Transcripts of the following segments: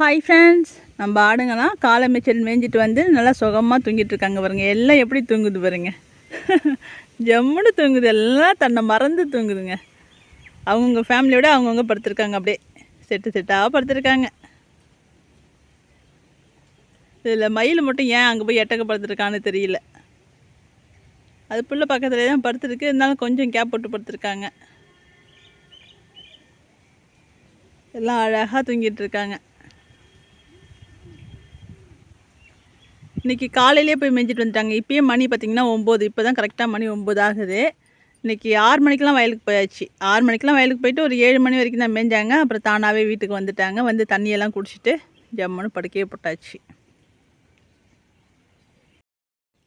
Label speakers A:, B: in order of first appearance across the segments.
A: Hi friends நம்ம ஆடுங்கலாம் காலை Mitchell மேய்ஞ்சிட்டு வந்து நல்லா சுகமாக தூங்கிட்டு இருக்காங்க பாருங்க. எல்லாம் எப்படி தூங்குது பாருங்க. ஜம்முன்னு தூங்குது. எல்லாம் தன்னை மறந்து தூங்குதுங்க. அவங்கவுங்க ஃபேமிலியோட அவங்கவுங்க படுத்துருக்காங்க. அப்படியே செட்டு செட்டாக படுத்துருக்காங்க. இதில் மயில் மட்டும் ஏன் அங்கே போய் எட்டக்க படுத்துருக்கான்னு தெரியல. அது புள்ள பக்கத்துலேயே தான் படுத்துருக்கு. இருந்தாலும் கொஞ்சம் கேப் போட்டு படுத்துருக்காங்க. எல்லாம் அழகாக தூங்கிட்டு இருக்காங்க. இன்றைக்கி காலையிலே போய் மேய்ஞ்சிட்டு வந்துட்டாங்க. இப்போயே மணி பார்த்திங்கன்னா ஒம்பது. இப்போ தான் கரெக்டாக மணி ஒம்பது ஆகுது. இன்றைக்கி ஆறு மணிக்கெலாம் வயலுக்கு போயாச்சு. ஆறு மணிக்கெலாம் வயலுக்கு போயிட்டு ஒரு ஏழு மணி வரைக்கும் தான் மேய்ஞ்சாங்க. அப்புறம் தானாகவே வீட்டுக்கு வந்துட்டாங்க. வந்து தண்ணியெல்லாம் குடிச்சிட்டு ஜம்முன்னு படுக்கையே போட்டாச்சு.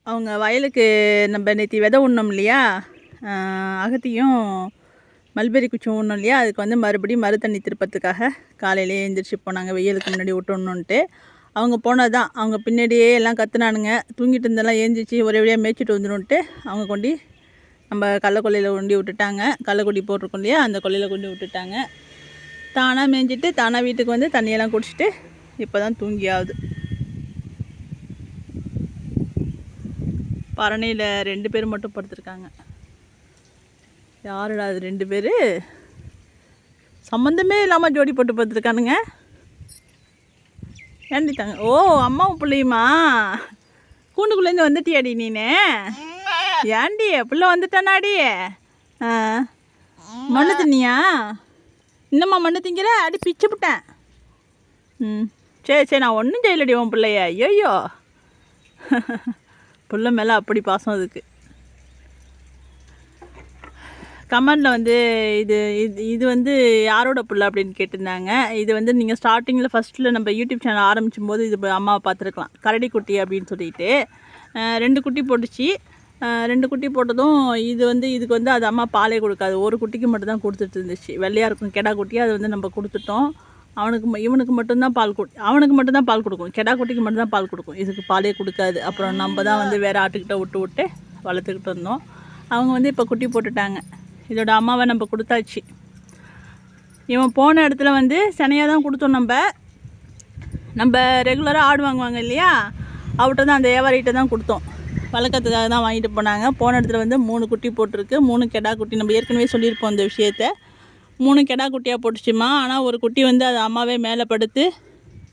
A: அவங்க வயலுக்கு நம்ம நேற்று விதை உண்ணோம் இல்லையா? அகத்தியும் மல்பெரி குச்சும் உண்ணும் இல்லையா? அதுக்கு வந்து மறுபடியும் மறு தண்ணி திருப்பத்துக்காக காலையிலே எழுந்திரிச்சு போனாங்க. வெயிலுக்கு முன்னாடி விட்டணுன்ட்டு அவங்க போனது தான் அவங்க பின்னாடியே எல்லாம் கத்துனானுங்க. தூங்கிட்டு இருந்தெல்லாம் ஏந்திரிச்சு ஒரே வழியாக மேய்ச்சிட்டு வந்துடும்ட்டு அவங்க கொண்டு நம்ம கள்ளக்கொல்லையில் கொண்டு விட்டுட்டாங்க. கள்ளக்கொடி போட்டிருக்கோம் இல்லையா? அந்த கொல்லையில் கொண்டு விட்டுட்டாங்க. தானாக மேய்ஞ்சிட்டு தானாக வீட்டுக்கு வந்து தண்ணியெல்லாம் குடிச்சிட்டு இப்போ தான் தூங்கியாவது. பரணியில் ரெண்டு பேர் மட்டும் படுத்துருக்காங்க. யாருடா அது ரெண்டு பேர்? சம்மந்தமே இல்லாமல் ஜோடி போட்டு படுத்துருக்கானுங்க. இறந்துட்டாங்க தாங்க ஓ அம்மாவும் பிள்ளையுமா? கூண்டுக்குள்ளேருந்து வந்துட்டியாடி நீனே? ஏண்டி பிள்ளை வந்துட்டானாடி? ஆ. மண்ணு தின்னியா? இன்னம்மா மண்ணு திங்கிற? அடி பிச்சு விட்டேன் ம். சரி சரி நான் ஒன்றும் செய்யலடி உன் பிள்ளைய. ஐயோ பிள்ளை மேலே அப்படி பாசம் அதுக்கு. கமெண்டில் வந்து இது இது இது வந்து யாரோட புள்ள அப்படின்னு கேட்டிருந்தாங்க. இது வந்து நீங்கள் ஸ்டார்டிங்கில் ஃபஸ்ட்டில் நம்ம யூடியூப் சேனல் ஆரம்பிச்சும் போது இது அம்மாவை பார்த்துருக்கலாம். கரடி குட்டி அப்படின்னு சொல்லிட்டு. ரெண்டு குட்டி போட்டுச்சு. ரெண்டு குட்டி போட்டதும் இது வந்து இதுக்கு வந்து அது அம்மா பாலே கொடுக்காது. ஒரு குட்டிக்கு மட்டும் தான் கொடுத்துட்டு இருந்துச்சு. வெள்ளையாக இருக்கும் கெடா குட்டி அது வந்து நம்ம கொடுத்துட்டோம். அவனுக்கு ம- இவனுக்கு மட்டும்தான் பால் கொடு அவனுக்கு மட்டும்தான் பால் கொடுக்கும். கெடா குட்டிக்கு மட்டும்தான் பால் கொடுக்கும். இதுக்கு பாலே கொடுக்காது. அப்புறம் நம்ம தான் வந்து வேறு ஆட்டுக்கிட்ட விட்டு விட்டு வளர்த்துக்கிட்டு இருந்தோம். அவங்க வந்து இப்போ குட்டி போட்டுட்டாங்க. இதோட அம்மாவை நம்ம கொடுத்தாச்சு. இவன் போன இடத்துல வந்து சனையாக தான் கொடுத்தோம் நம்ம. நம்ம ரெகுலராக ஆடு வாங்குவாங்க இல்லையா? அவர்கிட்ட தான் அந்த வியாபாரிகிட்ட தான் கொடுத்தோம். வழக்கத்துக்காக தான் வாங்கிட்டு போனாங்க. போன இடத்துல வந்து மூணு குட்டி போட்டிருக்கு. மூணு கெடா குட்டி. நம்ம ஏற்கனவே சொல்லியிருப்போம் இந்த விஷயத்த. மூணு கெடா குட்டியாக போட்டுச்சுமா. ஆனால் ஒரு குட்டி வந்து அது அம்மாவே மேலே படுத்து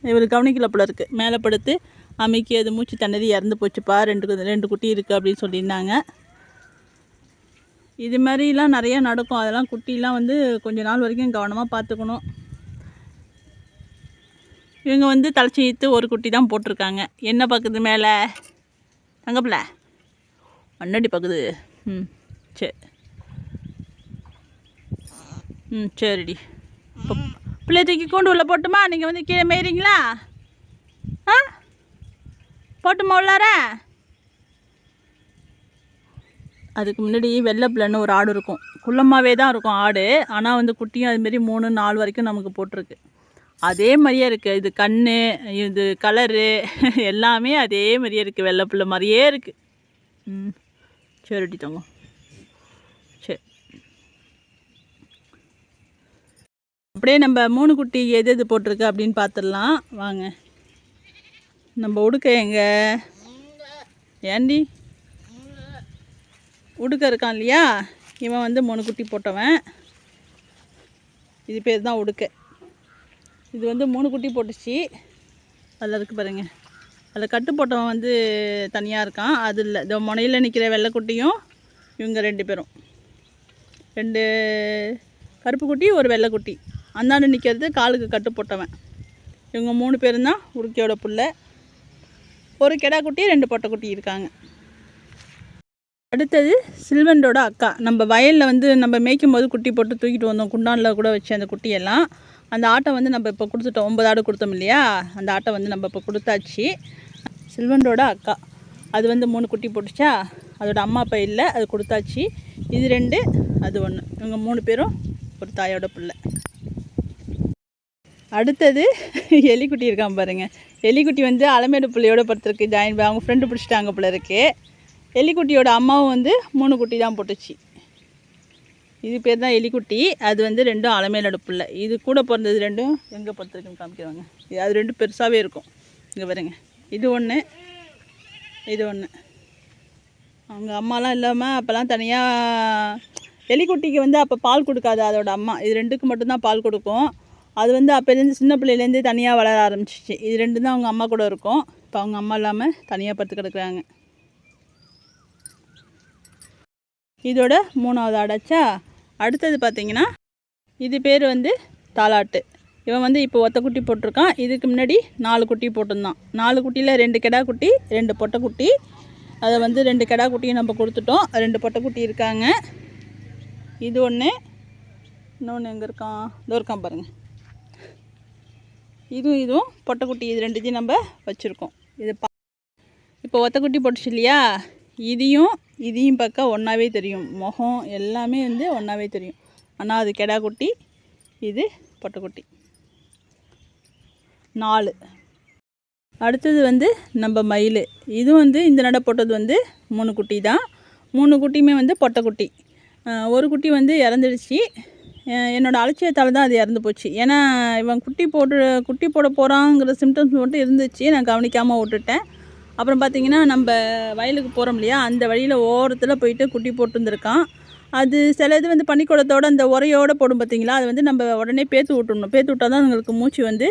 A: இவர் கவனிக்கல போல இருக்குது மேலே படுத்து அமைக்கி அது மூச்சு தண்ணி இறந்து போச்சுப்பா. ரெண்டு கு- ரெண்டு குட்டி இருக்குது அப்படின்னு சொல்லியிருந்தாங்க. இது மாதிரிலாம் நிறையா நடக்கும். அதெல்லாம் குட்டிலாம் வந்து கொஞ்ச நாள் வரைக்கும் கவனமாக பார்த்துக்கணும். இவங்க வந்து தலைச்சி ஒரு குட்டி தான் போட்டிருக்காங்க. என்ன பார்க்குது மேலே? தங்கப்பில்ல மண்ணடி பார்க்குது ம் சரி ம் சரிடி. இப்போ பிள்ளை தூக்கி கூண்டு உள்ள போட்டுமா? நீங்கள் வந்து கீழே மேயிறீங்களா? ஆ? போட்டுமா உள்ளார? அதுக்கு முன்னாடி வெள்ளைப்பிள்ளைன்னு ஒரு ஆடு இருக்கும். குள்ளமாகவே தான் இருக்கும் ஆடு. ஆனால் வந்து குட்டியும் அதுமாரி மூணு நாலு வரைக்கும் நமக்கு போட்டிருக்கு. அதே மாதிரியே இருக்குது இது கண் இது கலரு எல்லாமே அதே மாதிரியே இருக்குது வெள்ளைப்பிள்ளை மாதிரியே இருக்குது ம். சரிட்டி தங்கம். சரி. அப்படியே நம்ம மூணு குட்டி எது எது போட்டிருக்கு அப்படின்னு பார்த்துடலாம். வாங்க. நம்ம உடுக்க எங்கே? ஏண்டி? உடுக்க இருக்கான் இல்லையா? இவன் வந்து மூணு குட்டி போட்டவன். இது பேர் தான் உடுக்க இது வந்து மூணு குட்டி போட்டுச்சு. அதில் இருக்கு பாருங்க. அதில் கட்டு போட்டவன் வந்து தனியாக இருக்கான். அது இல்லை. இந்த முனையில் நிற்கிற வெள்ளைக்குட்டியும் இவங்க ரெண்டு பேரும். ரெண்டு கருப்பு குட்டி ஒரு வெள்ளைக்குட்டி. அந்தாண்டு நிற்கிறது காலுக்கு கட்டு போட்டவன். இவங்க மூணு பேரும் தான் உடுக்கையோட புள்ள. ஒரு கெடா குட்டி ரெண்டு பொட்டை குட்டி இருக்காங்க. அடுத்தது சில்வண்டோட அக்கா. நம்ம வயலில் வந்து நம்ம மேய்க்கும் போது குட்டி போட்டு தூக்கிட்டு வந்தோம். குண்டானில் கூட வச்சு அந்த குட்டியெல்லாம். அந்த ஆட்டை வந்து நம்ம இப்போ கொடுத்துட்டோம். ஒன்பது ஆடு கொடுத்தோம் இல்லையா? அந்த ஆட்டை வந்து நம்ம இப்போ கொடுத்தாச்சு. சில்வண்டோட அக்கா. அது வந்து மூணு குட்டி போட்டுச்சா? அதோட அம்மா அப்பா இல்லை. அது கொடுத்தாச்சு. இது ரெண்டு அது ஒன்று இவங்க மூணு பேரும் ஒரு தாயோட பிள்ளை. அடுத்தது எலிக்குட்டி இருக்கான் பாருங்கள் எலிக்குட்டி வந்து அலமேடு பிள்ளையோட படுத்துருக்கு ஜாயின் அவங்க ஃப்ரெண்டு பிடிச்சிட்டாங்க போல இருக்குது எலிக்குட்டியோட அம்மாவும் வந்து மூணு குட்டி தான் போட்டுச்சு. இது பேர் தான் எலிக்குட்டி. அது வந்து ரெண்டும் அலமேலோட புள்ள இது கூட பிறந்தது ரெண்டும் எங்கே பொறுத்திருக்குன்னு காமிக்கிறாங்க. இது அது ரெண்டும் பெருசாகவே இருக்கும். இங்கே பாருங்க. இது ஒன்று இது ஒன்று. அவங்க அம்மாலாம் இல்லாமல் அப்போல்லாம் தனியாக எலிக்குட்டிக்கு வந்து அப்போ பால் கொடுக்காது அதோட அம்மா. இது ரெண்டுக்கு மட்டும்தான் பால் கொடுக்கும். அது வந்து அப்போலேருந்து சின்ன பிள்ளையிலேருந்து தனியாக வளர ஆரம்பிச்சிச்சு. இது ரெண்டு தான் அவங்க அம்மா கூட இருக்கும். இப்போ அவங்க அம்மா இல்லாமல் தனியாக படுத்து கிடக்குறாங்க. இதோட மூணாவது அடைச்சா அடுத்தது பார்த்தீங்கன்னா இது பேர் வந்து தாலாட்டு. இவன் வந்து இப்போ ஒத்த குட்டி போட்டிருக்கான். இதுக்கு முன்னாடி நாலு குட்டி போட்டிருந்தான். நாலு குட்டியில் ரெண்டு கெடா குட்டி ரெண்டு பொட்டை குட்டி. அதை வந்து ரெண்டு கெடா குட்டியும் நம்ம கொடுத்துட்டோம். ரெண்டு பொட்டை குட்டி இருக்காங்க. இது ஒன்று இன்னொன்று எங்கே இருக்கான் இதோ இருக்கான் பாருங்கள் இதுவும் இதுவும் பொட்டைக்குட்டி இது ரெண்டுத்தையும் நம்ம வச்சுருக்கோம். இது பா இப்போ ஒத்தக்குட்டி போட்டுச்சு இல்லையா? இதையும் இதையும் பார்க்க ஒன்றாவே தெரியும். முகம் எல்லாமே வந்து ஒன்றாவே தெரியும். ஆனால் அது கெடா குட்டி இது பொட்டைக்குட்டி நாலு. அடுத்தது வந்து நம்ம மயில். இது வந்து இந்த நடை போட்டது வந்து மூணு குட்டி தான். மூணு குட்டியுமே வந்து பொட்டைக்குட்டி ஒரு குட்டி வந்து இறந்துடுச்சு. என்னோடய அலட்சியத்தால் தான் அது இறந்து போச்சு. ஏன்னா இவன் குட்டி போட்டு குட்டி போட போகிறாங்கிற சிம்டம்ஸ் மட்டும் இருந்துச்சு. நான் கவனிக்காமல் விட்டுட்டேன். அப்புறம் பார்த்தீங்கன்னா நம்ம வயலுக்கு போகிறோம் இல்லையா? அந்த வழியில் ஓரத்தில் போயிட்டு குட்டி போட்டுருந்துருக்கான் அது சில இது வந்து பனிக்கூடத்தோட அந்த உரையோடு போடும் பார்த்திங்களா? அது வந்து நம்ம உடனே பேத்து விட்டுடணும் பேத்து விட்டால் தான் அதுங்களுக்கு மூச்சு வந்து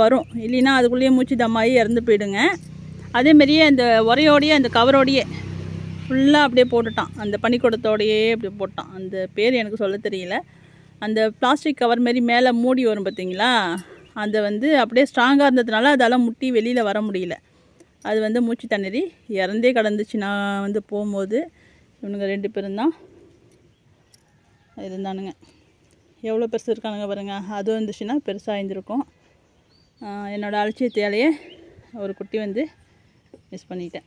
A: வரும். இல்லைன்னா அதுக்குள்ளேயே மூச்சு தம்மாயி இறந்து போயிடுங்க. அதேமாரியே அந்த உரையோடையே அந்த கவரோடையே ஃபுல்லாக அப்படியே போட்டுட்டான். அந்த பனிக்கூடத்தோடையே அப்படியே போட்டான். அந்த பேர் எனக்கு சொல்ல தெரியல. அந்த பிளாஸ்டிக் கவர் மாரி மேலே மூடி வரும் பார்த்தீங்களா? அதை வந்து அப்படியே ஸ்ட்ராங்காக இருந்ததுனால அதால் முட்டி வெளியில் வர முடியல. அது வந்து மூச்சு தண்ணீரி. இறந்தே கிடந்துச்சு. நான் வந்து போகும்போது இவனுங்க ரெண்டு பேரும் தான் இருந்தானுங்க. எவ்வளோ பெருசு இருக்கானுங்க பாருங்கள் அதுவும் இருந்துச்சுன்னா பெருசாக இருந்திருக்கும் என்னோடய என்னோட அலட்சியத்தாலேயே ஒரு குட்டி வந்து மிஸ் பண்ணிட்டேன்.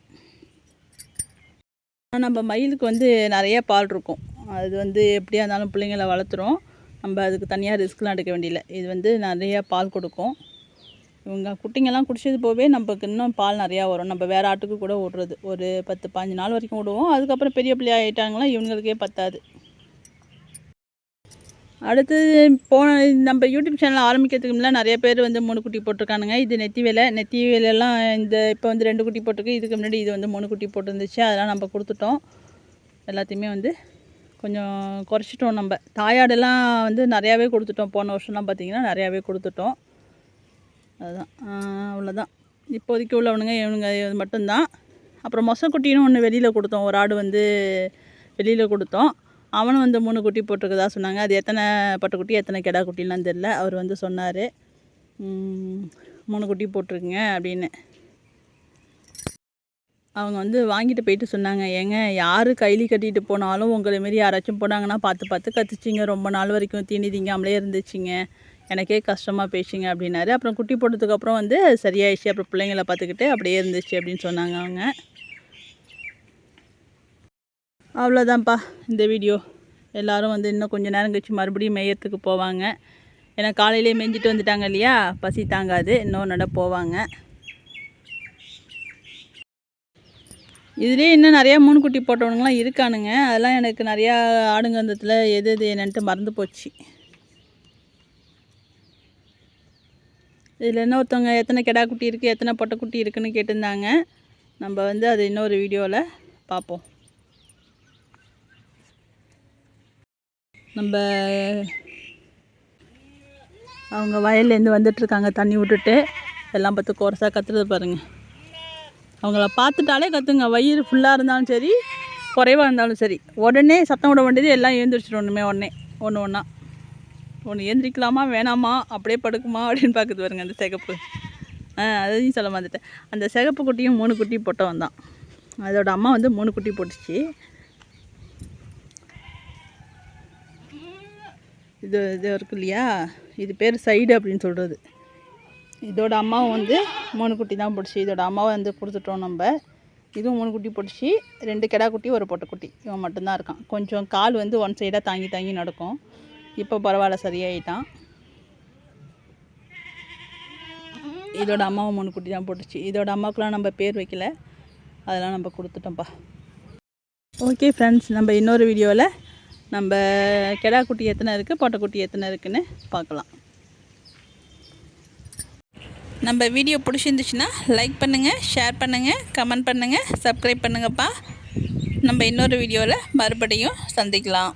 A: நம்ம மயிலுக்கு வந்து நிறைய பால் இருக்கும். அது வந்து எப்படியா இருந்தாலும் பிள்ளைங்களை வளர்த்துறோம் நம்ம அதுக்கு தனியாக ரிஸ்க்லாம் எடுக்க வேண்டியதில்லை இது வந்து நிறைய பால் கொடுக்கும். இவங்க குட்டிங்கெல்லாம் குடிச்சது போகவே நமக்கு இன்னும் பால் நிறையா வரும். நம்ம வேறு ஆட்டுக்கு கூட விடுறது ஒரு பத்து பாஞ்சு நாள் வரைக்கும் விடுவோம் அதுக்கப்புறம் பெரிய பிள்ளை ஆகிட்டாங்களா இவங்களுக்கே பத்தாது. அடுத்தது போன நம்ம யூடியூப் சேனல் ஆரம்பிக்கிறதுக்கு முன்னாடி நிறைய பேர் வந்து மூணு குட்டி போட்டிருக்கானுங்க. இது நெத்தி வேலை. நெத்தி வேலையெல்லாம் இந்த இப்போ வந்து ரெண்டு குட்டி போட்டிருக்கு. இதுக்கு முன்னாடி இது வந்து மூணு குட்டி போட்டிருந்துச்சு. அதெல்லாம் நம்ம கொடுத்துட்டோம். எல்லாத்தையுமே வந்து கொஞ்சம் குறைச்சிட்டோம் நம்ம. தாயாடெல்லாம் வந்து நிறையாவே கொடுத்துட்டோம். போன வருஷம்லாம் பார்த்திங்கன்னா நிறையாவே கொடுத்துட்டோம். அதுதான். அவ்வளோதான் இப்போதைக்கு உள்ளவனுங்க இவனுங்க இது மட்டும்தான். அப்புறம் மொசக்குட்டின்னு ஒன்று வெளியில் கொடுத்தோம். ஒரு ஆடு வந்து வெளியில் கொடுத்தோம். அவனும் வந்து மூணு குட்டி போட்டிருக்கதா சொன்னாங்க. அது எத்தனை பட்டுக்குட்டி எத்தனை கெடா குட்டிலாம் தெரில அவர் வந்து சொன்னார். மூணு குட்டி போட்டிருக்குங்க அப்படின்னு. அவங்க வந்து வாங்கிட்டு போயிட்டு சொன்னாங்க. ஏங்க யார் கைலி கட்டிட்டு போனாலும் உங்களை மாரி யாராச்சும் போனாங்கன்னா பார்த்து பார்த்து கத்துச்சிங்க. ரொம்ப நாள் வரைக்கும் தீனி திங்காமலே இருந்துச்சுங்க. எனக்கே கஷ்டமாக பேசிங்க அப்படின்னாரு. அப்புறம் குட்டி போட்டதுக்கப்புறம் வந்து சரியாயிடுச்சு. அப்புறம் பிள்ளைங்கள பார்த்துக்கிட்டு அப்படியே இருந்துச்சு அப்படின்னு சொன்னாங்க அவங்க. அவ்வளோதான்ப்பா இந்த வீடியோ. எல்லோரும் வந்து இன்னும் கொஞ்சம் நேரம் கழிச்சு மறுபடியும் மேயத்துக்கு போவாங்க. ஏன்னா காலையிலே மேய்ஞ்சிட்டு வந்துட்டாங்க இல்லையா? பசி தாங்காது. இன்னொன்று நட போவாங்க. இதுலேயே இன்னும் நிறையா மூணு குட்டி போட்டவனுங்களாம் இருக்கானுங்க. அதெல்லாம் எனக்கு நிறையா ஆடுங்கந்தத்தில் எது எது என்னன்ட்டு மறந்து போச்சு. இதில் இன்னொருத்தவங்க எத்தனை கெடா குட்டி இருக்குது எத்தனை பொட்டை குட்டி இருக்குன்னு கேட்டிருந்தாங்க. நம்ம வந்து அது இன்னொரு வீடியோவில் பார்ப்போம். நம்ம அவங்க வயல்லேருந்து வந்துட்டுருக்காங்க தண்ணி விட்டுட்டு. எல்லாம் பார்த்து கோரஸாக கத்துறது பாருங்கள் அவங்கள பார்த்துட்டாலே கற்றுங்க வயிறு ஃபுல்லாக இருந்தாலும் சரி குறைவாக இருந்தாலும் சரி. உடனே சத்தம் விட வேண்டியது எல்லாம் எழுந்திரிச்சிடும் ஒன்றுமே உடனே. ஒன்று ஒன்றா ஒன்று எந்திரிக்கலாமா வேணாமா அப்படியே படுக்குமா அப்படின்னு பார்க்குது பாருங்க அந்த சிகப்பு. ஆ அதையும் சொல்ல மாட்டேன் அந்த சிகப்பு குட்டியும் மூணு குட்டி போட்டவன் தான். அதோட அம்மா வந்து மூணு குட்டி போட்டுச்சு. இது இது இருக்கு இல்லையா? இது பேர் சைடு அப்படின்னு சொல்கிறது இதோட அம்மாவும் வந்து மூணு குட்டி தான் போட்டுச்சு. இதோட அம்மாவை வந்து கொடுத்துட்டோம் நம்ம. இதுவும் மூணு குட்டி போட்டுச்சு. ரெண்டு கெடா குட்டி ஒரு பொட்டை குட்டி. இவன் மட்டும்தான் இருக்கான். கொஞ்சம் கால் வந்து ஒன் சைடாக தாங்கி தாங்கி நடக்கும். இப்போ பரவாயில்ல சரியாயிட்டான். இதோட அம்மாவும் மூணு குட்டி தான் போட்டுச்சு. இதோட அம்மாவுக்குலாம் நம்ம பேர் வைக்கல. அதெல்லாம் நம்ம கொடுத்துட்டோம்ப்பா. ஓகே ஃப்ரெண்ட்ஸ் நம்ம இன்னொரு வீடியோவில் நம்ம கெடா குட்டி எத்தனை இருக்குது பொட்டைக்குட்டி எத்தனை இருக்குன்னு பார்க்கலாம். நம்ம வீடியோ பிடிச்சிருந்துச்சுன்னா லைக் பண்ணுங்கள் ஷேர் பண்ணுங்கள் கமெண்ட் பண்ணுங்கள் சப்ஸ்கிரைப் பண்ணுங்கப்பா. நம்ம இன்னொரு வீடியோவில் மறுபடியும் சந்திக்கலாம்.